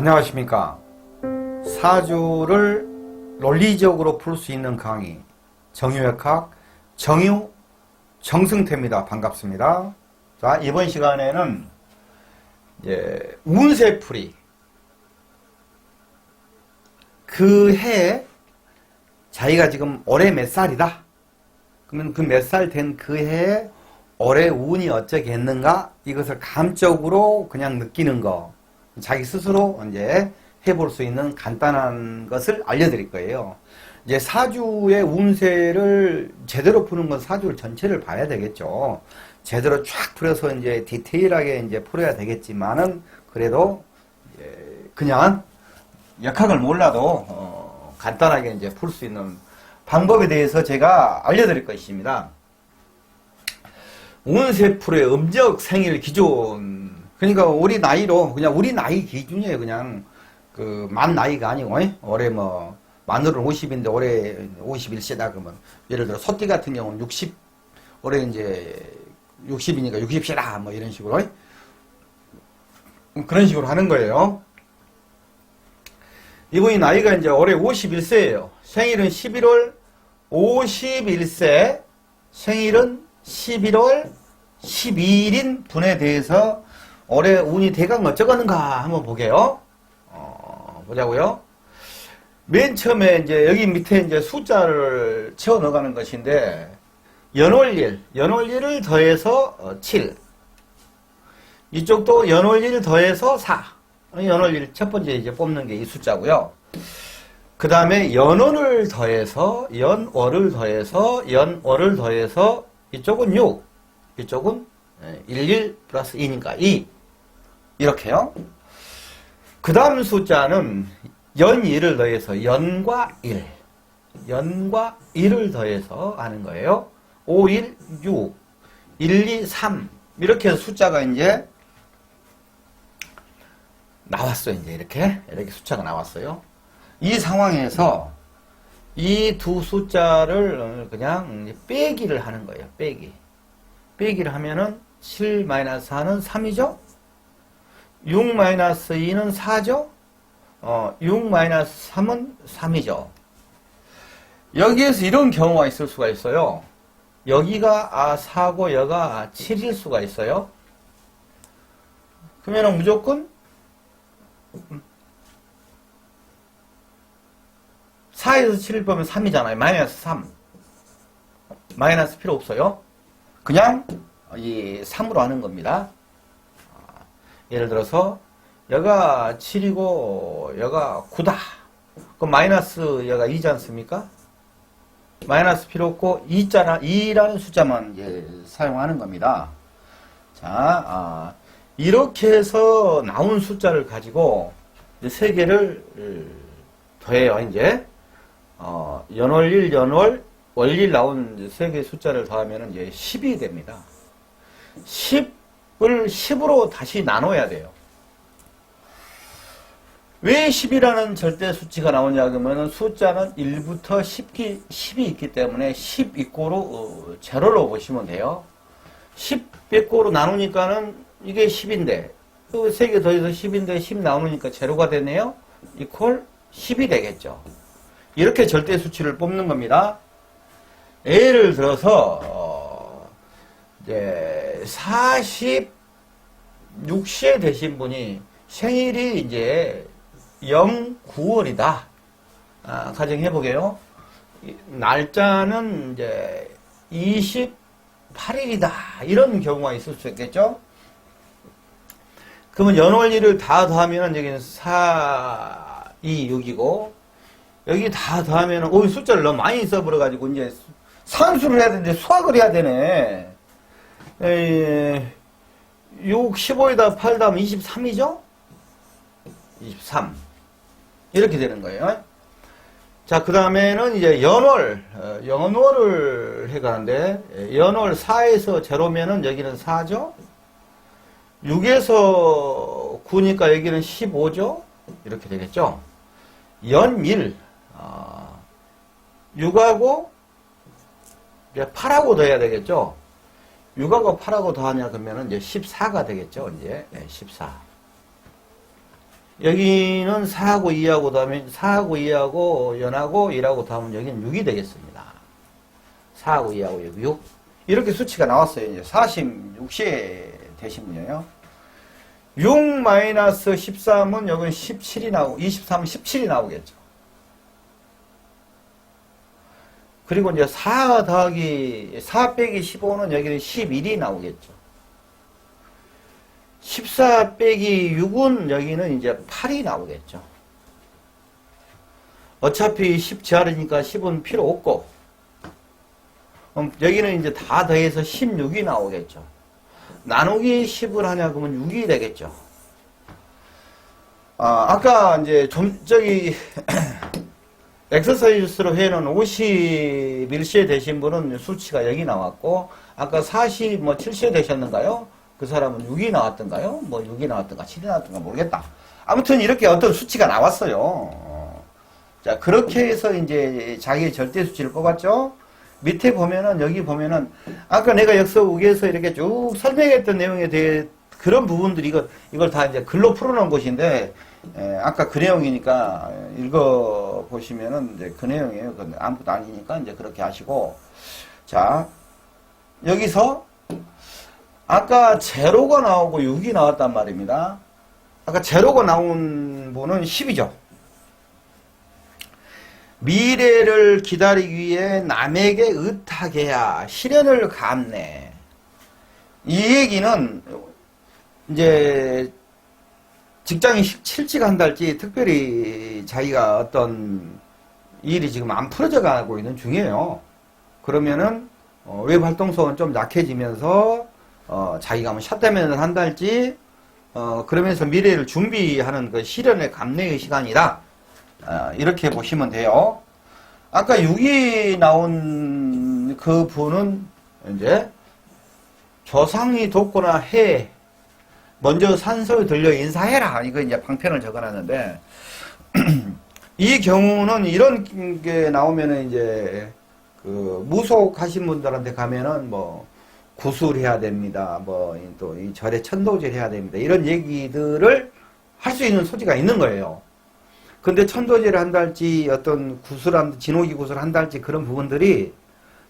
안녕하십니까. 사주를 논리적으로 풀 수 있는 강의, 정유역학, 정유, 정승태입니다. 반갑습니다. 자, 이번 시간에는, 이제, 운세풀이. 그 해에 자기가 지금 올해 몇 살이다? 그러면 그 몇 살 된 그 해에 올해 운이 어쩌겠는가? 이것을 감적으로 그냥 느끼는 거. 자기 스스로 이제 해볼 수 있는 간단한 것을 알려드릴 거예요. 이제 사주의 운세를 제대로 푸는 건 사주를 전체를 봐야 되겠죠. 제대로 쫙 풀어서 이제 디테일하게 이제 풀어야 되겠지만은 그래도 그냥 역학을 몰라도 어, 간단하게 이제 풀 수 있는 방법에 대해서 제가 알려드릴 것입니다. 운세풀의 음적 생일 기준. 그러니까 우리 나이로 그냥 우리 나이 기준이에요. 그냥 그 만 나이가 아니고 에? 올해 뭐 만으로는 50인데 올해 51세다 그러면 예를 들어 소띠 같은 경우는 60 올해 이제 60이니까 60세다 뭐 이런 식으로 에? 그런 식으로 하는 거예요. 이분이 나이가 이제 올해 51세예요. 생일은 11월 51세, 생일은 11월 12일인 분에 대해서 올해 운이 대강 어쩌겠는가 한번 보게요. 어, 보자고요. 맨 처음에 이제 여기 밑에 이제 숫자를 채워 넣어가는 것인데 연월 일, 연월 일을 더해서 어, 7. 이쪽도 연월 일 더해서 4. 연월 일 첫 번째 이제 뽑는 게 이 숫자고요. 그 다음에 연월을 더해서 연월을 더해서 연월을 더해서 이쪽은 6, 이쪽은 11 플러스 2니까 2 이렇게요. 그 다음 숫자는 연2를 더해서 연과 1, 연과 1을 더해서 하는 거예요. 5, 1, 6, 1, 2, 3 이렇게 해서 숫자가 이제 나왔어요. 이제 이렇게 이렇게 숫자가 나왔어요. 이 상황에서 이 두 숫자를 그냥 빼기를 하는 거예요. 빼기. 빼기를 하면은 7-4는 3이죠? 6-2는 4죠? 어, 6-3은 3이죠. 여기에서 이런 경우가 있을 수가 있어요. 여기가 아 4고 여가 7일 수가 있어요. 그러면 무조건 4에서 7을 빼면 3이잖아요. 마이너스 3. 마이너스 필요 없어요. 그냥 이 3으로 하는 겁니다. 아, 예를 들어서 여가 7이고 여가 9다. 그럼 마이너스 여가 2지 않습니까? 마이너스 필요 없고 2자라 2라는 숫자만 이제 사용하는 겁니다. 자, 아, 이렇게 해서 나온 숫자를 가지고 세 개를 더해요. 이제 어, 연월일, 연월, 월일 나온 세 개 숫자를 더하면 이제 10이 됩니다. 10을 10으로 다시 나눠야 돼요. 왜 10이라는 절대 수치가 나오냐 그러면 숫자는 1부터 10기, 10이 있기 때문에 10 이꼬로 어, 제로로 보시면 돼요. 10 100고로 나누니까는 이게 10인데 또 3개 더해서 10인데 10 나누니까 제로가 되네요. 이퀄 10이 되겠죠. 이렇게 절대 수치를 뽑는 겁니다. 예를 들어서 46시에 되신 분이 생일이 이제 0, 9월이다. 아, 가정해보게요. 날짜는 이제 28일이다. 이런 경우가 있을 수 있겠죠? 그러면 연월 일을다 더하면 여기는 4, 2, 6이고, 여기 다 더하면은, 오, 숫자를 너무 많이 써버려가지고, 이제 상수를 해야 되는데 수학을 해야 되네. 에, 6, 15에다 8 다음 23이죠? 23. 이렇게 되는 거예요. 자, 그 다음에는 이제 연월, 어, 연월을 해가는데, 연월 4에서 제로면은 여기는 4죠? 6에서 9니까 여기는 15죠? 이렇게 되겠죠? 연일, 어, 6하고, 8하고 더해야 되겠죠? 6하고 8하고 더하냐, 그러면은 이제 14가 되겠죠? 이제, 네, 14. 여기는 4하고 2하고 다음에 4하고 2하고 연하고 1하고 다음은 여기는 6이 되겠습니다. 4하고 2하고 여기 6. 이렇게 수치가 나왔어요. 이제 40, 6시에 되신 분이에요. 6 마이너스 13은 여기는 17이 나오고 23은 17이 나오겠죠. 그리고 이제 4 더하기 4 빼기 15는 여기는 11이 나오겠죠. 14 빼기 6은 여기는 이제 8이 나오겠죠. 어차피 10 제하르니까 10은 필요 없고, 음, 여기는 이제 다 더해서 16이 나오겠죠. 나누기 10을 하냐 그러면 6이 되겠죠. 아, 아까 이제 좀 저기 엑서사이즈로 해놓은 51시에 되신 분은 수치가 여기 나왔고 아까 40, 뭐 7시에 되셨는가요? 그 사람은 6이 나왔던가요? 뭐 6이 나왔던가 7이 나왔던가 모르겠다. 아무튼 이렇게 어떤 수치가 나왔어요. 어. 자, 그렇게 해서 이제 자기의 절대 수치를 뽑았죠. 밑에 보면은 여기 보면은 아까 내가 역서 우기에서 이렇게 쭉 설명했던 내용에 대해 그런 부분들이 이걸 다 이제 글로 풀어놓은 것인데 에, 아까 그 내용이니까 읽어 보시면은 이제 그 내용이에요. 그 아무것도 아니니까 이제 그렇게 하시고 자 여기서 아까 제로가 나오고 6이 나왔단 말입니다. 아까 제로가 나온 분은 10이죠. 미래를 기다리기 위해 남에게 의탁해야 시련을 갚네. 이 얘기는 이제 직장이 실직 한달지 특별히 자기가 어떤 일이 지금 안 풀어져 가고 있는 중이에요. 그러면은 어, 외부 활동성은 좀 약해지면서 어, 자기가 뭐 샷대면을 한달지 어, 그러면서 미래를 준비하는 그 시련의 감내의 시간이다. 어, 이렇게 보시면 돼요. 아까 6이 나온 그 분은 이제 조상이 돕거나 해 먼저 산소에 들려 인사해라 이거 이제 방편을 적어놨는데 이 경우는 이런 게 나오면은 이제 그 무속하신 분들한테 가면은 뭐 구술해야 됩니다. 뭐 또 이 절에 천도질 해야 됩니다. 이런 얘기들을 할 수 있는 소지가 있는 거예요. 근데 천도제를 한달지 어떤 구슬한 진호기 구슬 한달지 그런 부분들이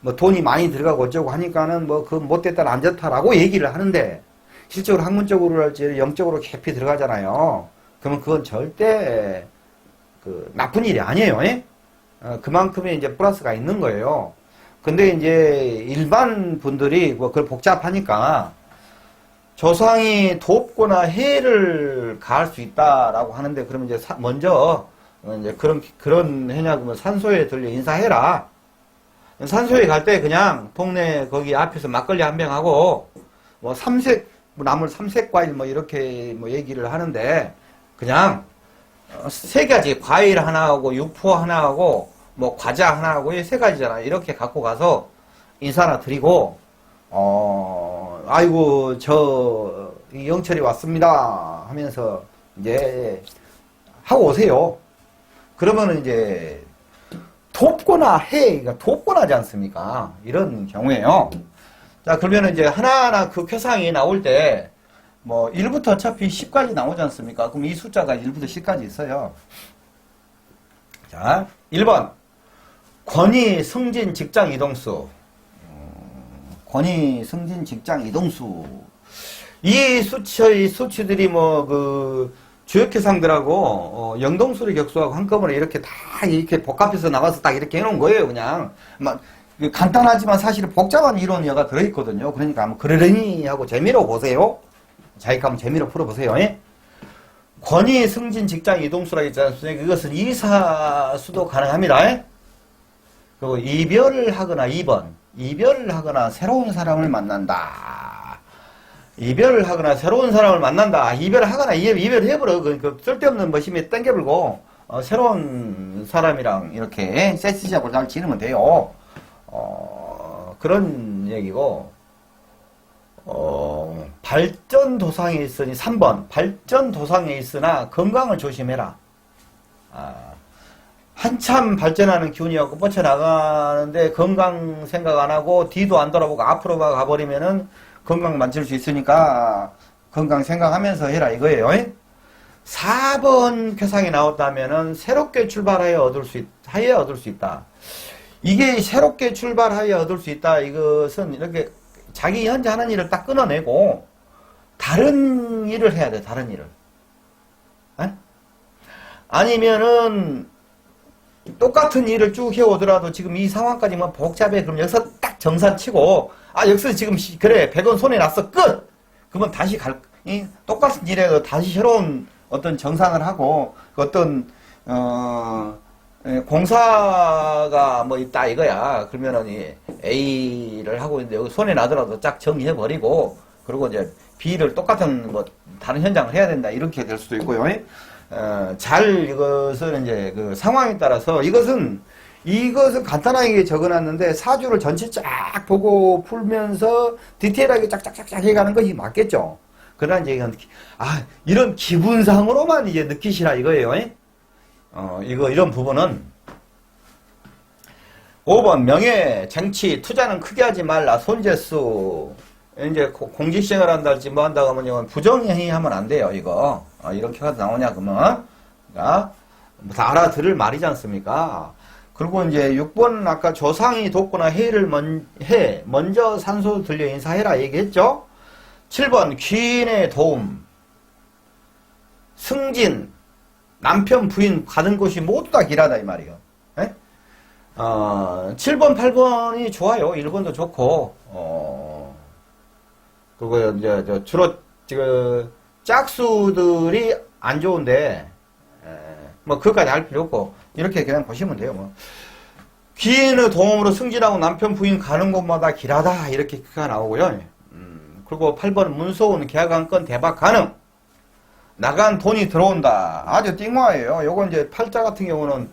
뭐 돈이 많이 들어가고 어쩌고 하니까는 뭐 그 못됐다 안 좋다라고 얘기를 하는데 실적으로 학문적으로 할지 영적으로 깊이 들어가잖아요. 그러면 그건 절대 그 나쁜 일이 아니에요. 예? 어, 그만큼의 이제 플러스가 있는 거예요. 근데 이제 일반 분들이 뭐 그걸 복잡하니까 조상이 돕거나 해를 가할 수 있다라고 하는데 그러면 이제 사- 먼저 어, 이제 그런 그런 해냐 그러면 산소에 들려 인사해라. 산소에 갈 때 그냥 동네 거기 앞에서 막걸리 한 병 하고 뭐 삼색 뭐 나물 삼색 과일 뭐 이렇게 뭐 얘기를 하는데 그냥 어, 세 가지 과일 하나 하고 육포 하나 하고 뭐 과자 하나 하고 이세 가지잖아. 이렇게 갖고 가서 인사나 드리고 어 아이고 저 영철이 왔습니다 하면서 이제 하고 오세요. 그러면은 이제 돕거나 해, 그러니까 돕거나 하지 않습니까? 이런 경우에요. 자, 그러면 이제 하나하나 그 표상이 나올 때, 뭐, 1부터 어차피 10까지 나오지 않습니까? 그럼 이 숫자가 1부터 10까지 있어요. 자, 1번. 권위, 승진, 직장 이동수. 음, 권위, 승진, 직장 이동수. 이 수치, 수치들이 뭐, 그, 주역회상들하고, 어, 영동수리 격수하고 한꺼번에 이렇게 다 이렇게 복합해서 나와서 딱 이렇게 해놓은 거예요, 그냥. 막, 그 간단하지만 사실은 복잡한 이론이가 들어있거든요. 그러니까 한번 그러려니 하고 재미로 보세요. 자기가 한번 재미로 풀어보세요. 예? 권위, 승진, 직장 이동수라 했지 않습니까? 그것은 이사수도 가능합니다. 예? 그리고 이별을 하거나 2번. 이별을 하거나 새로운 사람을 만난다. 이별을 하거나 새로운 사람을 만난다. 이별을 하거나 이별, 이별을 해버려. 그, 그 쓸데없는 머신에 땡겨불고, 어, 새로운 사람이랑 이렇게 세시잡을 잘 지르면 돼요. 어, 그런 얘기고, 어, 발전 도상에 있으니 3번. 발전 도상에 있으나 건강을 조심해라. 아, 한참 발전하는 기운이었고 뻗쳐나가는데 건강 생각 안 하고 뒤도 안 돌아보고 앞으로 가버리면은 건강 만질 수 있으니까 건강 생각하면서 해라 이거예요. 4번 쾌상이 나왔다면은 새롭게 출발하여 얻을 수 있, 하여 얻을 수 있다. 이게 새롭게 출발하여 얻을 수 있다. 이것은 이렇게 자기 현재 하는 일을 딱 끊어내고 다른 일을 해야 돼. 다른 일을. 에? 아니면은 똑같은 일을 쭉 해오더라도 지금 이 상황까지만 복잡해. 그럼 여기서 딱 정산 치고 아 여기서 지금 시- 그래 100원 손에 났어 끝. 그러면 다시 갈 이, 똑같은 일에 다시 새로운 어떤 정산을 하고 그 어떤 어 예, 공사가 뭐 있다 이거야. 그러면은 이 A를 하고 있는데 여기 손에 나더라도 쫙 정리해 버리고 그리고 이제 B를 똑같은 뭐 다른 현장을 해야 된다 이렇게 될 수도 있고요. 어, 잘 이것을 이제 그 상황에 따라서 이것은 이것은 간단하게 적어놨는데 사주를 전체 쫙 보고 풀면서 디테일하게 쫙쫙쫙쫙 해가는 것이 맞겠죠. 그러나 이제 아 이런 기분상으로만 이제 느끼시라 이거예요. 어 이거 이런 부분은 5번 명예 정치 투자는 크게 하지 말라 손재수. 이제 고- 공직생활 한다든지 뭐 한다고 하면 이건 부정행위 하면 안 돼요 이거. 어, 이렇게 해서 나오냐 그러면. 그러니까 뭐다 알아들을 말이지 않습니까? 그리고 이제 6번 아까 조상이 돕거나 해를 먼, 해 먼저 산소 들려 인사해라 얘기했죠? 7번 귀인의 도움 승진 남편 부인 가는 곳이 모두 다 길하다 이 말이에요 예? 어, 7번 8번이 좋아요 1번도 좋고 어, 그리고 이제 저 주로 그 짝수들이 안 좋은데 에, 뭐 그까지 할 필요 없고 이렇게 그냥 보시면 돼요. 뭐. 귀인의 도움으로 승진하고 남편 부인 가는 곳마다 길하다 이렇게 가 나오고요. 음, 그리고 8번 문서원 계약안건 대박 가능. 나간 돈이 들어온다. 아주 띵화예요. 요거 이제 팔자 같은 경우는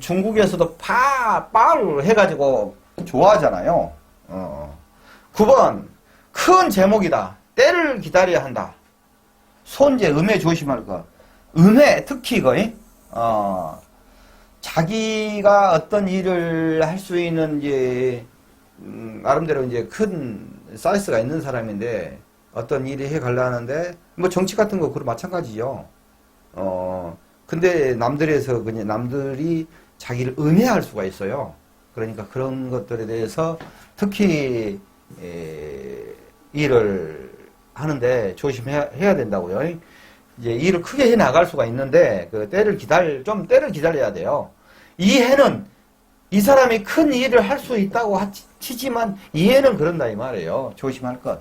중국에서도 파, 빠를 해가지고 좋아하잖아요. 어. 9번 큰 제목이다. 때를 기다려야 한다. 손재 음해 조심할 거. 음해 특히 이거 어, 자기가 어떤 일을 할 수 있는 이제 음, 나름대로 이제 큰 사이즈가 있는 사람인데 어떤 일을 해 가려 하는데 뭐 정치 같은 거 그런 마찬가지죠. 어 근데 남들에서 그냥 남들이 자기를 음해할 수가 있어요. 그러니까 그런 것들에 대해서 특히 에, 일을 하는데 조심해야 해야 된다고요. 이제 일을 크게 해 나갈 수가 있는데 그 때를 기다려 좀 때를 기다려야 돼요. 이 해는 이 사람이 큰 일을 할 수 있다고 하- 치지만 이 해는 그런다 이 말이에요. 조심할 것.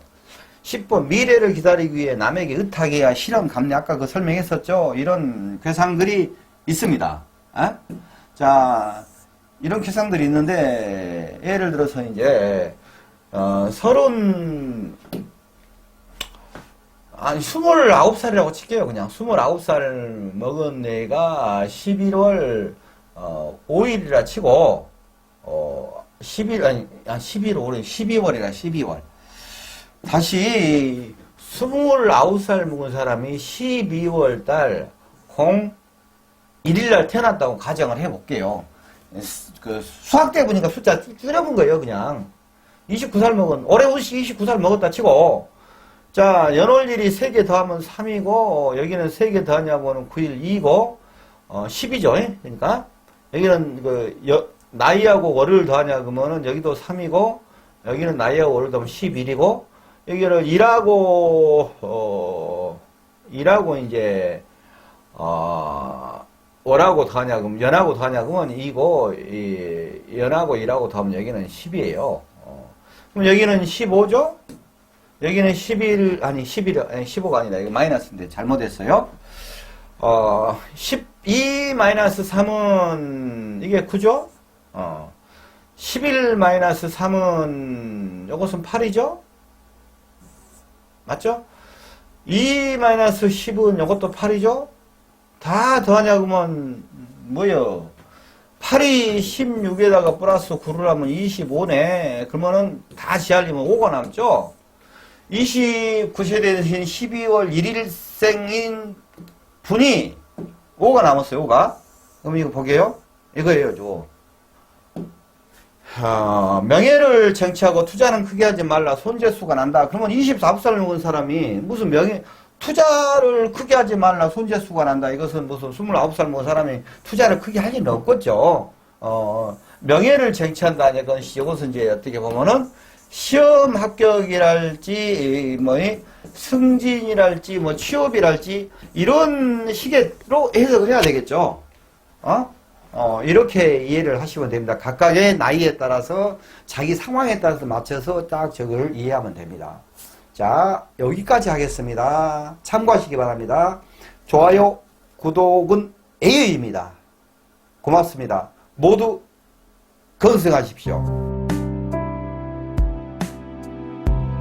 10번 미래를 기다리기 위해 남에게 의탁해야 실현 감리 아까 그 설명했었죠. 이런 괴상들이 있습니다. 아? 자 이런 괴상들이 있는데 예를 들어서 이제 어, 서른 아니, 29살이라고 칠게요, 그냥. 29살 먹은 애가 11월, 어, 5일이라 치고, 어, 10일, 아니, 아, 11월, 올해 12월이라, 12월. 다시, 29살 먹은 사람이 12월 달 0, 1일날 태어났다고 가정을 해볼게요. 그, 수학 때 보니까 숫자 줄여본 거예요, 그냥. 29살 먹은, 올해 29살 먹었다 치고, 자, 연월일이 3개 더하면 3이고, 여기는 3개 더하냐고는 9일 2고, 어, 10이죠. 그러니까, 여기는 그, 여- 나이하고 월을 더하냐, 그러면은 여기도 3이고, 여기는 나이하고 월을 더하면 11이고, 여기는 일하고, 어, 일하고 이제, 어, 월하고 더하냐, 그러면 연하고 더하냐, 그러면 2고, 이, 연하고 일하고 더하면 여기는 10이에요. 어. 그럼 여기는 15죠? 여기는 11, 아니, 11, 아니, 15가 아니다. 이거 마이너스인데 잘못했어요. 어, 12 마이너스 3은, 이게 9죠? 어, 11 마이너스 3은, 요것은 8이죠? 맞죠? 2 마이너스 10은 요것도 8이죠? 다 더하냐, 그러면, 뭐요? 8이 16에다가 플러스 9를 하면 25네. 그러면은 다 지하려면 5가 남죠? 29세대 되신 12월 1일생인 분이 5가 남았어요, 5가. 그럼 이거 보게요. 이거예요, 저. 아, 명예를 쟁취하고 투자는 크게 하지 말라. 손재수가 난다. 그러면 24살 먹은 사람이 무슨 명예, 투자를 크게 하지 말라 손재수가 난다. 이것은 무슨 29살 먹은 사람이 투자를 크게 할 일은 없겠죠. 어, 명예를 쟁취한다. 이건 이것은 이제 어떻게 보면은 시험 합격이랄지 뭐이 승진이랄지 뭐 취업이랄지 이런 식으로 해석을 해야 되겠죠. 어? 어, 이렇게 이해를 하시면 됩니다. 각각의 나이에 따라서 자기 상황에 따라서 맞춰서 딱 저걸 이해하면 됩니다. 자, 여기까지 하겠습니다. 참고하시기 바랍니다. 좋아요, 구독은 A입니다. 고맙습니다. 모두 건승하십시오.